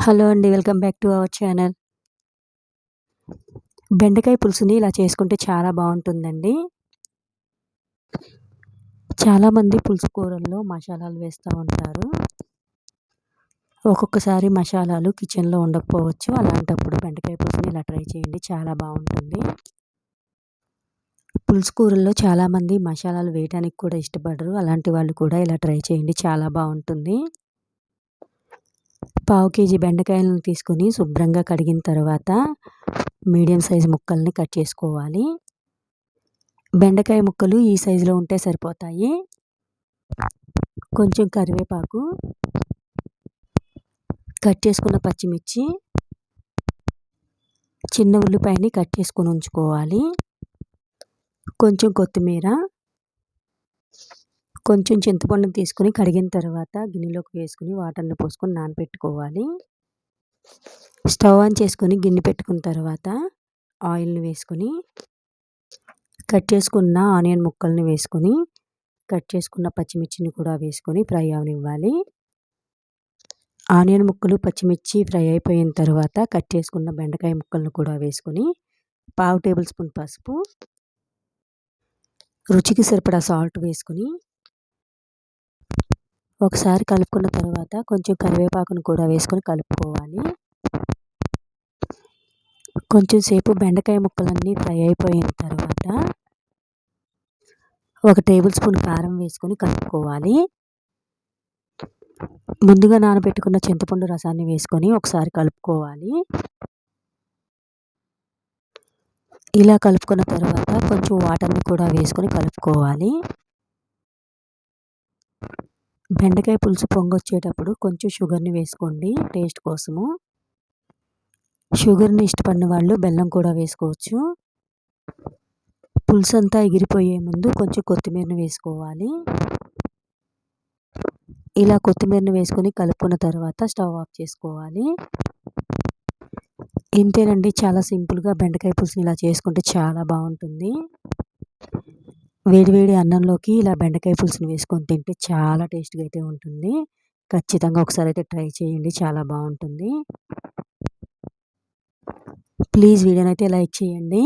Hello అండి welcome back to our channel. బెండకాయ పులుసుని ఇలా చేసుకుంటే చాలా బాగుంటుందండి. చాలామంది పులుసు కూరల్లో మసాలాలు వేస్తూ ఉంటారు. ఒక్కొక్కసారి మసాలాలు కిచెన్లో ఉండకపోవచ్చు. అలాంటప్పుడు బెండకాయ పులుసుని ఇలా ట్రై చేయండి చాలా బాగుంటుంది. పులుసు కూరల్లో చాలామంది మసాలాలు వేయడానికి కూడా ఇష్టపడరు. అలాంటి వాళ్ళు కూడా ఇలా ట్రై చేయండి చాలా బాగుంటుంది. పావు కేజీ బెండకాయలను తీసుకొని శుభ్రంగా కడిగిన తర్వాత మీడియం సైజు ముక్కల్ని కట్ చేసుకోవాలి. బెండకాయ ముక్కలు ఈ సైజులో ఉంటే సరిపోతాయి. కొంచెం కరివేపాకు కట్ చేసుకున్న పచ్చిమిర్చి చిన్న ఉల్లిపాయని కట్ చేసుకొని ఉంచుకోవాలి. కొంచెం కొత్తిమీర కొంచెం చింతపండుని తీసుకొని కడిగిన తర్వాత గిన్నెలోకి వేసుకుని వాటర్ని పోసుకొని నానబెట్టుకోవాలి స్టవ్ ఆన్ చేసుకొని గిన్నె పెట్టుకున్న తర్వాత ఆయిల్ని వేసుకొని కట్ చేసుకున్న ఆనియన్ ముక్కల్ని వేసుకొని కట్ చేసుకున్న పచ్చిమిర్చిని కూడా వేసుకొని ఫ్రై అవనివ్వాలి. ఆనియన్ ముక్కలు పచ్చిమిర్చి ఫ్రై అయిపోయిన తర్వాత కట్ చేసుకున్న బెండకాయ ముక్కలను కూడా వేసుకొని పావు టేబుల్ స్పూన్ పసుపు రుచికి సరిపడా సాల్ట్ వేసుకొని ఒకసారి కలుపుకున్న తర్వాత కొంచెం కరివేపాకును కూడా వేసుకొని కలుపుకోవాలి. కొంచెం సేపు బెండకాయ ముక్కలన్నీ ఫ్రై అయిపోయిన తర్వాత ఒక టేబుల్ స్పూన్ కారం వేసుకొని కలుపుకోవాలి. ముందుగా నానబెట్టుకున్న చింతపండు రసాన్ని వేసుకొని ఒకసారి కలుపుకోవాలి. ఇలా కలుపుకున్న తర్వాత కొంచెం వాటర్ని కూడా వేసుకొని కలుపుకోవాలి. బెండకాయ పులుసు పొంగొచ్చేటప్పుడు కొంచెం షుగర్ని వేసుకోండి టేస్ట్ కోసము. షుగర్ని ఇష్టపడిన వాళ్ళు బెల్లం కూడా వేసుకోవచ్చు. పులుసు అంతా ఎగిరిపోయే ముందు కొంచెం కొత్తిమీరని వేసుకోవాలి. ఇలా కొత్తిమీరని వేసుకొని కలుపుకున్న తర్వాత స్టవ్ ఆఫ్ చేసుకోవాలి. ఇంతేనండి చాలా సింపుల్గా బెండకాయ పులుసుని ఇలా చేసుకుంటే చాలా బాగుంటుంది. వేడివేడి అన్నంలోకి ఇలా బెండకాయ పులుసుని వేసుకొని తింటే చాలా టేస్ట్గా అయితే ఉంటుంది. ఖచ్చితంగా ఒకసారి అయితే ట్రై చేయండి చాలా బాగుంటుంది. ప్లీజ్ వీడియోని అయితే లైక్ చేయండి.